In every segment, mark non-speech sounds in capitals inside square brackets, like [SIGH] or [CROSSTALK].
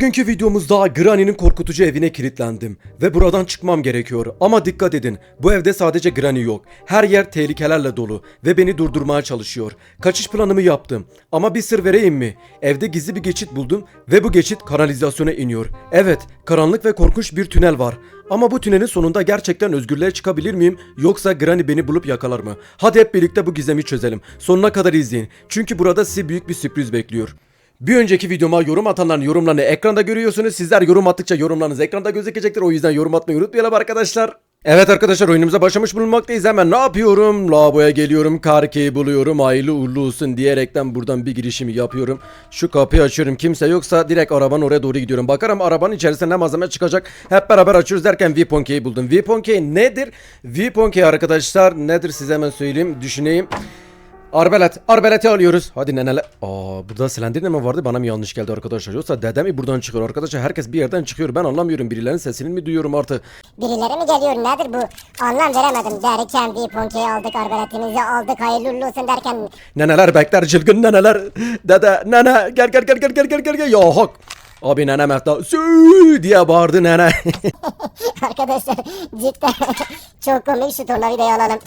Bugünkü videomuzda Granny'nin korkutucu evine kilitlendim ve buradan çıkmam gerekiyor. Ama dikkat edin, bu evde sadece Granny yok. Her yer tehlikelerle dolu ve beni durdurmaya çalışıyor. Kaçış planımı yaptım. Ama bir sır vereyim mi? Evde gizli bir geçit buldum ve bu geçit kanalizasyona iniyor. Evet, karanlık ve korkunç bir tünel var. Ama bu tünelin sonunda gerçekten özgürlüğe çıkabilir miyim yoksa Granny beni bulup yakalar mı? Hadi hep birlikte bu gizemi çözelim. Sonuna kadar izleyin. Çünkü burada sizi büyük bir sürpriz bekliyor. Bir önceki videoma yorum atanların yorumlarını ekranda görüyorsunuz. Sizler yorum attıkça yorumlarınız ekranda gözükecektir. O yüzden yorum atmayı unutmayalım arkadaşlar. Evet arkadaşlar oyunumuza başlamış bulunmaktayız. Hemen ne yapıyorum? Lavaboya geliyorum. Karkeyi buluyorum. Hayırlı uğurlu olsun diyerekten buradan bir girişimi yapıyorum. Şu kapıyı açıyorum. Kimse yoksa direkt arabanın oraya doğru gidiyorum. Bakarım arabanın içerisinde ne malzeme çıkacak. Hep beraber açıyoruz derken Weapon Key'i buldum. Weapon Key nedir? Weapon Key arkadaşlar nedir size hemen söyleyeyim. Düşüneyim. Arbelet. Arbeleti alıyoruz. Hadi neneler. Aa burada Slender'in mi vardı? Bana mı yanlış geldi arkadaşlar? Yoksa dedem mi buradan çıkıyor arkadaşlar? Herkes bir yerden çıkıyor. Ben anlamıyorum. Birilerinin sesini mi duyuyorum artık? Birileri mi geliyor nedir bu? Anlam veremedim derken bir ponkeyi aldık arbeletimizi aldık hayırlı uğurlu olsun derken Neneler bekler çılgın neneler. Dede nene gel gel gel gel gel gel gel gel. Ya hak. Abi nene mehta sü diye bağırdı nene. [LAUGHS] arkadaşlar cidden [LAUGHS] çok komik şu tornavidayı alalım.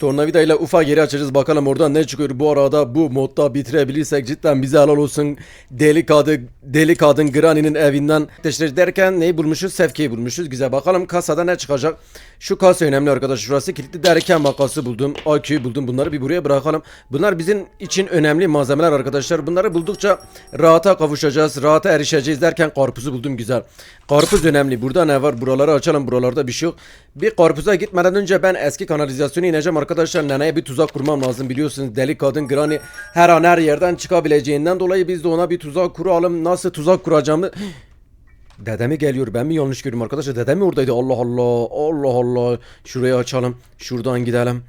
Tornavida ile ufa geri açacağız. Bakalım oradan ne çıkıyor? Bu arada bu modda bitirebilirsek cidden bize helal olsun. Deli kadın deli kadın Granny'nin evinden teşhir derken neyi bulmuşuz? Sefke'yi bulmuşuz. Güzel. Bakalım kasada ne çıkacak? Şu kasa önemli arkadaşlar şurası kilitli derken makası buldum. AQ'yu buldum. Bunları bir buraya bırakalım. Bunlar bizim için önemli malzemeler arkadaşlar. Bunları buldukça rahata kavuşacağız. Rahata erişeceğiz derken karpuzu buldum. Güzel. Karpuz önemli. Burada ne var? Buraları açalım. Buralarda bir şey yok. Bir karpuza gitmeden önce ben eski kanalizasyona ineceğim arkadaşlar. Neneye bir tuzak kurmam lazım biliyorsunuz. Deli kadın Granny her an her yerden çıkabileceğinden dolayı biz de ona bir tuzak kuralım. Nasıl tuzak kuracağımı... [GASPS] Dede mi geliyor? Ben mi yanlış görüyorum arkadaşlar? Dede mi oradaydı? Allah Allah. Allah Allah. Şurayı açalım. Şuradan gidelim.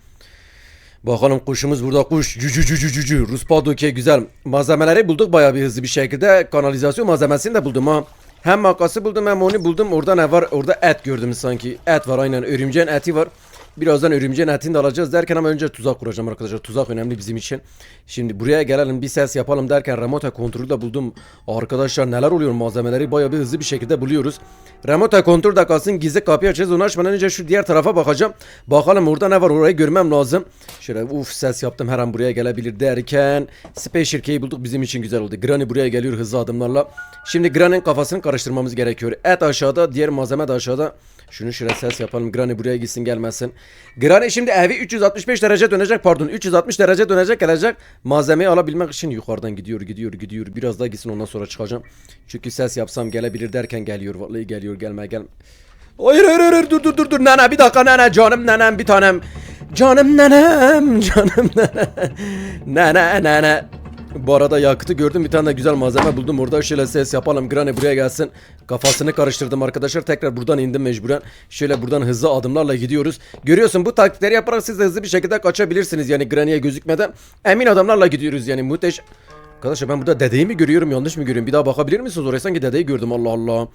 Bakalım kuşumuz burada kuş. Cücü cücü cücü. Rus padoke güzel. Malzemeleri bulduk bayağı bir hızlı bir şekilde. Kanalizasyon malzemesini de buldum ha. Hem makası buldum hem onu buldum. Orada ne var? Orada et gördüm sanki. Et var aynen. Örümceğin eti var. Birazdan örümceğin etini de alacağız derken ama önce tuzak kuracağım arkadaşlar. Tuzak önemli bizim için. Şimdi buraya gelelim bir ses yapalım derken remote kontrolü de buldum. Arkadaşlar neler oluyor malzemeleri bayağı bir hızlı bir şekilde buluyoruz. Remote kontrol de kalsın gizli kapıyı açacağız. Onu açmadan önce şu diğer tarafa bakacağım. Bakalım orada ne var orayı görmem lazım. Şöyle uf ses yaptım her an buraya gelebilir derken Space şirkeyi bulduk bizim için güzel oldu. Granny buraya geliyor hızlı adımlarla. Şimdi Granny'nin kafasını karıştırmamız gerekiyor. Et aşağıda diğer malzeme de aşağıda. Şunu şuraya ses yapalım. Granny buraya gitsin gelmesin. Granny şimdi evi 365 derece dönecek pardon 360 derece dönecek gelecek. Malzemeyi alabilmek için yukarıdan gidiyor gidiyor gidiyor. Biraz daha gitsin ondan sonra çıkacağım. Çünkü ses yapsam gelebilir derken geliyor. Vallahi geliyor gelme gel. Hayır hayır hayır dur dur dur dur nene bir dakika nene canım nenem bir tanem. Canım nenem [LAUGHS] canım nenem. Nene nene. Bu arada yakıtı gördüm bir tane de güzel malzeme buldum. Orada şöyle ses yapalım Granny buraya gelsin. Kafasını karıştırdım arkadaşlar tekrar buradan indim mecburen. Şöyle buradan hızlı adımlarla gidiyoruz. Görüyorsun bu taktikleri yaparak siz de hızlı bir şekilde kaçabilirsiniz yani Granny'e gözükmeden. Emin adamlarla gidiyoruz yani muhteş. Arkadaşlar ben burada dedeyi mi görüyorum yanlış mı görüyorum? Bir daha bakabilir misiniz oraya? Sanki dedeyi gördüm Allah Allah.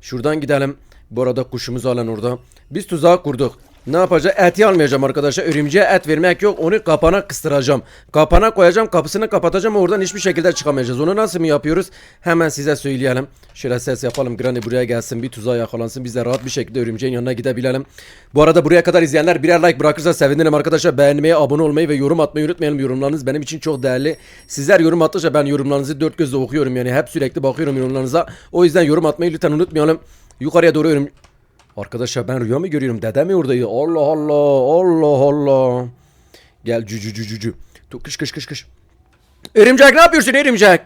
Şuradan gidelim. Bu arada kuşumuz halen orada. Biz tuzağı kurduk ne yapacağım? Eti almayacağım arkadaşlar. Örümceğe et vermek yok. Onu kapana kıstıracağım. Kapana koyacağım. Kapısını kapatacağım. Oradan hiçbir şekilde çıkamayacağız. Onu nasıl mı yapıyoruz? Hemen size söyleyelim. Şöyle ses yapalım. Granny buraya gelsin. Bir tuzağa yakalansın. Biz de rahat bir şekilde örümceğin yanına gidebilelim. Bu arada buraya kadar izleyenler birer like bırakırsa sevinirim arkadaşlar. Beğenmeyi, abone olmayı ve yorum atmayı unutmayalım. Yorumlarınız benim için çok değerli. Sizler yorum attıkça ben yorumlarınızı dört gözle okuyorum. Yani hep sürekli bakıyorum yorumlarınıza. O yüzden yorum atmayı lütfen unutmayalım. Yukarıya doğru örüm... Arkadaşlar ben rüya mı görüyorum? Dede mi oradaydı? Allah Allah. Allah Allah. Gel cücü cücü cücü. Kış kış kış kış. Örümcek ne yapıyorsun örümcek?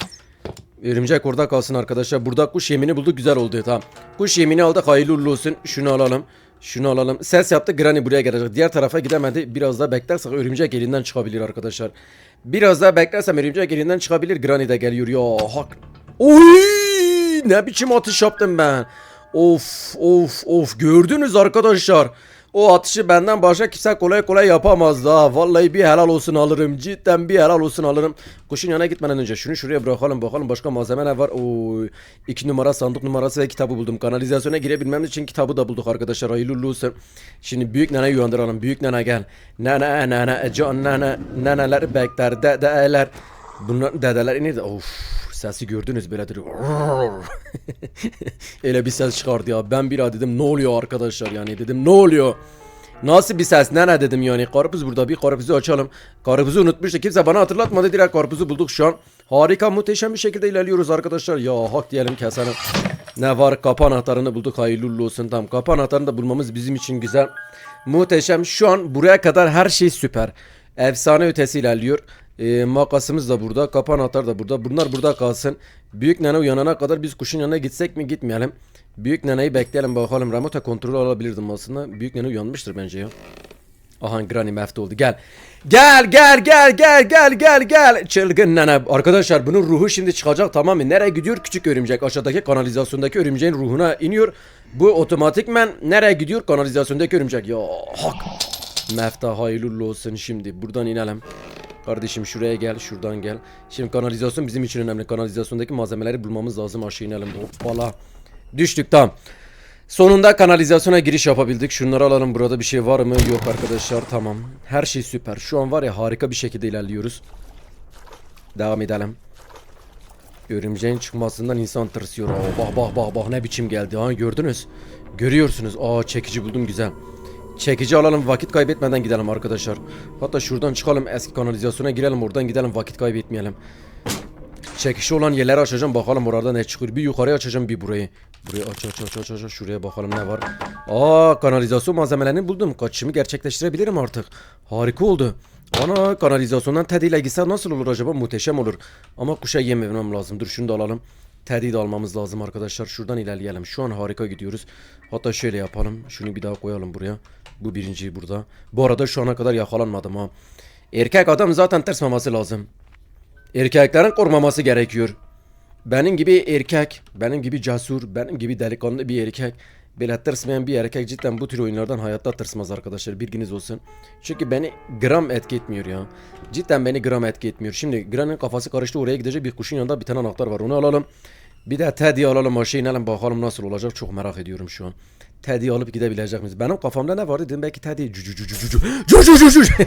Örümcek orada kalsın arkadaşlar. Burada kuş yemini bulduk güzel oldu tamam. Kuş yemini aldık hayırlı uğurlu olsun. Şunu alalım. Şunu alalım. Ses yaptı Granny buraya gelecek. Diğer tarafa gidemedi. Biraz daha beklersek örümcek elinden çıkabilir arkadaşlar. Biraz daha beklersem örümcek elinden çıkabilir. Granny de geliyor ya hak. Oy! Ne biçim atış yaptım ben. Of of of gördünüz arkadaşlar. O atışı benden başka kimse kolay kolay yapamazdı ha. Vallahi bir helal olsun alırım. Cidden bir helal olsun alırım. Kuşun yanına gitmeden önce şunu şuraya bırakalım bakalım başka malzeme ne var. Oo, iki numara sandık numarası ve kitabı buldum. Kanalizasyona girebilmem için kitabı da bulduk arkadaşlar. Hayırlı olsun. Şimdi büyük nene uyandıralım. Büyük nene gel. Nene nene can nene neneler bekler dedeler. Bunlar dedeler inir de of sesi gördünüz böyle duruyor. [LAUGHS] Bir ses çıkardı ya. Ben bir dedim ne oluyor arkadaşlar yani dedim ne oluyor? Nasıl bir ses ne ne dedim yani karpuz burada bir karpuzu açalım. Karpuzu unutmuştu kimse bana hatırlatmadı direkt karpuzu bulduk şu an. Harika muhteşem bir şekilde ilerliyoruz arkadaşlar. Ya hak diyelim keselim. Ne var kapı anahtarını bulduk hayırlı olsun tamam. Kapı anahtarını da bulmamız bizim için güzel. Muhteşem şu an buraya kadar her şey süper. Efsane ötesi ilerliyor. Ee, makasımız da burada. Kapı anahtar da burada. Bunlar burada kalsın. Büyük nene uyanana kadar biz kuşun yanına gitsek mi gitmeyelim. Büyük neneyi bekleyelim bakalım. Remote kontrolü alabilirdim aslında. Büyük nene uyanmıştır bence ya. Aha Granny mefte oldu. Gel. Gel gel gel gel gel gel gel. Çılgın nene. Arkadaşlar bunun ruhu şimdi çıkacak tamam mı? Nereye gidiyor? Küçük örümcek. Aşağıdaki kanalizasyondaki örümceğin ruhuna iniyor. Bu otomatikmen nereye gidiyor? Kanalizasyondaki örümcek. Ya hak. Mefta hayırlı olsun şimdi. Buradan inelim. Kardeşim şuraya gel, şuradan gel. Şimdi kanalizasyon bizim için önemli. Kanalizasyondaki malzemeleri bulmamız lazım. Aşağı inelim. Hoppala. Düştük tamam. Sonunda kanalizasyona giriş yapabildik. Şunları alalım. Burada bir şey var mı? Yok arkadaşlar. Tamam. Her şey süper. Şu an var ya harika bir şekilde ilerliyoruz. Devam edelim. Örümceğin çıkmasından insan tırsıyor. Aa, bak bak bak bak ne biçim geldi. Ha gördünüz. Görüyorsunuz. Aa çekici buldum güzel. Çekici alalım vakit kaybetmeden gidelim arkadaşlar. Hatta şuradan çıkalım eski kanalizasyona girelim oradan gidelim vakit kaybetmeyelim. Çekişi olan yerleri açacağım bakalım orada ne çıkıyor. Bir yukarıya açacağım bir burayı. Burayı aç aç aç aç aç, şuraya bakalım ne var. Aa kanalizasyon malzemelerini buldum. Kaçışımı gerçekleştirebilirim artık. Harika oldu. Ana kanalizasyondan Teddy ile gitse nasıl olur acaba? Muhteşem olur. Ama kuşa yem vermem lazım. Dur şunu da alalım. Teddy'yi de almamız lazım arkadaşlar. Şuradan ilerleyelim. Şu an harika gidiyoruz. Hatta şöyle yapalım. Şunu bir daha koyalım buraya. Bu birinci burada. Bu arada şu ana kadar yakalanmadım ha. Erkek adam zaten tırsmaması lazım. Erkeklerin korunmaması gerekiyor. Benim gibi erkek, benim gibi cesur, benim gibi delikanlı bir erkek, böyle tırsmayan bir erkek cidden bu tür oyunlardan hayatta tırsmaz arkadaşlar bilginiz olsun. Çünkü beni gram etki etmiyor ya. Cidden beni gram etki etmiyor. Şimdi Gran'ın kafası karıştı oraya gidecek bir kuşun yanında bir tane anahtar var onu alalım. Bir de Teddy alalım aşağı inelim bakalım nasıl olacak çok merak ediyorum şu an. Teddy alıp gidebilecek miyiz? Benim kafamda ne vardı dedim belki Teddy cü cü cü cü cü cü cü cü cü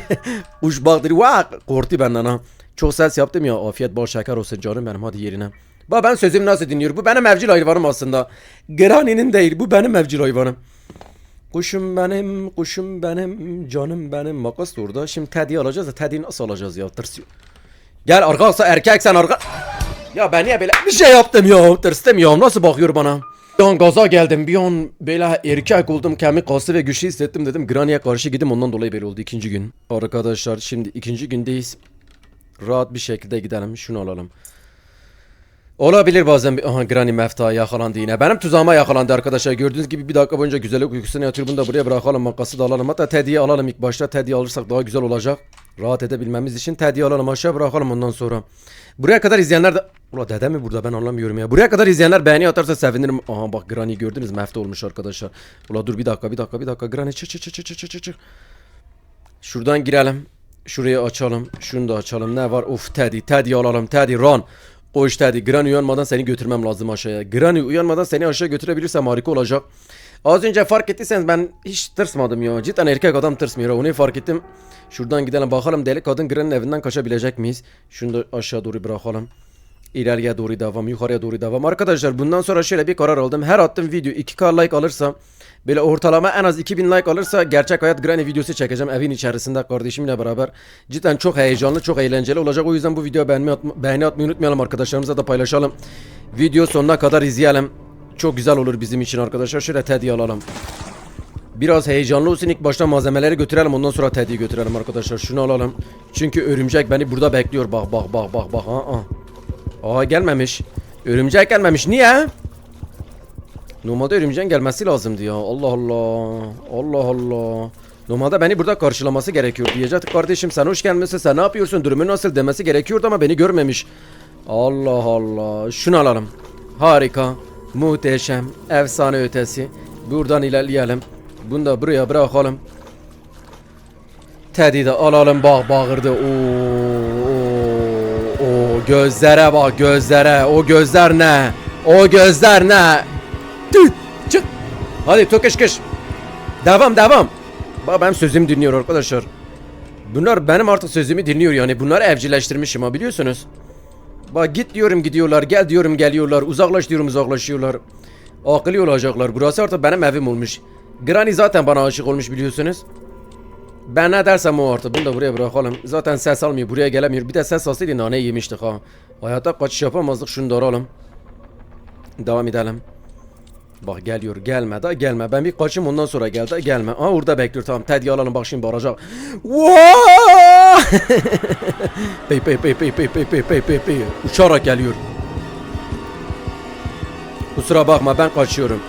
Uç baktır vak korktu benden ha. Çok ses yaptım ya afiyet bol şeker olsun canım benim hadi yerine. Ba ben sözümü nasıl dinliyorum? Bu benim evcil hayvanım aslında. Granny'nin değil bu benim evcil hayvanım. Kuşum benim, kuşum benim, canım benim. Makas da orada. Şimdi Teddy'yi alacağız da Teddy'yi nasıl alacağız ya? Tırsıyor. Gel arkadaşlar erkek sen arka... Ya ben niye böyle bir şey yaptım ya? Tırstım ya. Nasıl bakıyor bana? Bir an gaza geldim. Bir an böyle erkek oldum. Kendimi kaslı ve güçlü hissettim dedim. Granny'e karşı gidim. Ondan dolayı böyle oldu ikinci gün. Arkadaşlar şimdi ikinci gündeyiz. Rahat bir şekilde gidelim. Şunu alalım. Olabilir bazen bir... Aha Granny mefta yakalandı yine. Benim tuzağıma yakalandı arkadaşlar. Gördüğünüz gibi bir dakika boyunca güzellik uykusuna yatıyor. Bunu da buraya bırakalım. Makası da alalım. Hatta Teddy'yi alalım ilk başta. Teddy'yi alırsak daha güzel olacak. Rahat edebilmemiz için Teddy'yi alalım. Aşağı bırakalım ondan sonra. Buraya kadar izleyenler de... Ula dede mi burada ben anlamıyorum ya. Buraya kadar izleyenler beğeni atarsa sevinirim. Aha bak Granny gördünüz mefta olmuş arkadaşlar. Ula dur bir dakika bir dakika bir dakika. Granny çık çık çık çık çık çık. Şuradan girelim. Şurayı açalım. Şunu da açalım. Ne var? Of Teddy. Teddy alalım. Teddy run. Koş Teddy. Granny uyanmadan seni götürmem lazım aşağıya. Granny uyanmadan seni aşağı götürebilirsem harika olacak. Az önce fark ettiyseniz ben hiç tırsmadım ya. Cidden erkek adam tırsmıyor. Onu fark ettim. Şuradan gidelim bakalım deli kadın Granny'nin evinden kaçabilecek miyiz? Şunu da aşağı doğru bırakalım. İleriye doğru devam, yukarıya doğru devam. Arkadaşlar bundan sonra şöyle bir karar aldım. Her attığım video 2k like alırsa böyle ortalama en az 2000 like alırsa gerçek hayat Granny videosu çekeceğim evin içerisinde kardeşimle beraber. Cidden çok heyecanlı, çok eğlenceli olacak. O yüzden bu videoya beğenmeyi, atma, beğeni atmayı unutmayalım arkadaşlarımıza da paylaşalım. Video sonuna kadar izleyelim. Çok güzel olur bizim için arkadaşlar. Şöyle Teddy alalım. Biraz heyecanlı olsun ilk başta malzemeleri götürelim ondan sonra Teddy'yi götürelim arkadaşlar. Şunu alalım. Çünkü örümcek beni burada bekliyor. Bak bak bak bak bak. Aa, aa. Aa gelmemiş. Örümcek gelmemiş. Niye? Normalde örümceğin gelmesi lazımdı ya. Allah Allah. Allah Allah. Normalde beni burada karşılaması gerekiyor. Diyecektik kardeşim sen hoş gelmişsin. Sen ne yapıyorsun? Durumun nasıl demesi gerekiyordu ama beni görmemiş. Allah Allah. Şunu alalım. Harika. Muhteşem. Efsane ötesi. Buradan ilerleyelim. Bunu da buraya bırakalım. Teddy de alalım bak bağırdı. Oo, oo, oo, gözlere bak gözlere. O gözler ne? O gözler ne? Tüh, çık. Hadi töküş kış. Devam devam. Bak benim sözümü dinliyor arkadaşlar. Bunlar benim artık sözümü dinliyor yani. Bunları evcilleştirmişim ha biliyorsunuz. Bak git diyorum gidiyorlar, gel diyorum geliyorlar, uzaklaş diyorum uzaklaşıyorlar. Akıllı olacaklar. Burası artık benim evim olmuş. Granny zaten bana aşık olmuş biliyorsunuz. Ben ne dersem o artık. Bunu da buraya bırakalım. Zaten ses almıyor. Buraya gelemiyor. Bir de ses alsaydı nane yemiştik ha. Hayatta kaçış yapamazdık. Şunu da aralım. Devam edelim. Bak geliyor. Gelme da gelme. Ben bir kaçayım ondan sonra gel de gelme. Aa orada bekliyor tamam. Teddy alalım bak şimdi bağıracak. Vaa! [LAUGHS] pey pey pey pey pey pey pey pey pey pey. Uçarak geliyor. Kusura bakma ben kaçıyorum.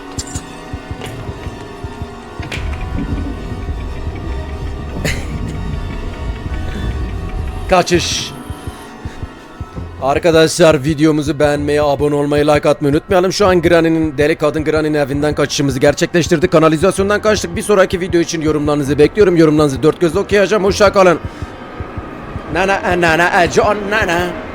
[LAUGHS] Kaçış. Arkadaşlar videomuzu beğenmeyi, abone olmayı, like atmayı unutmayalım. Şu an Granny'nin, deli kadın Granny'nin evinden kaçışımızı gerçekleştirdik. Kanalizasyondan kaçtık. Bir sonraki video için yorumlarınızı bekliyorum. Yorumlarınızı dört gözle okuyacağım. Hoşça kalın. نه نه نه نه جان نه نه.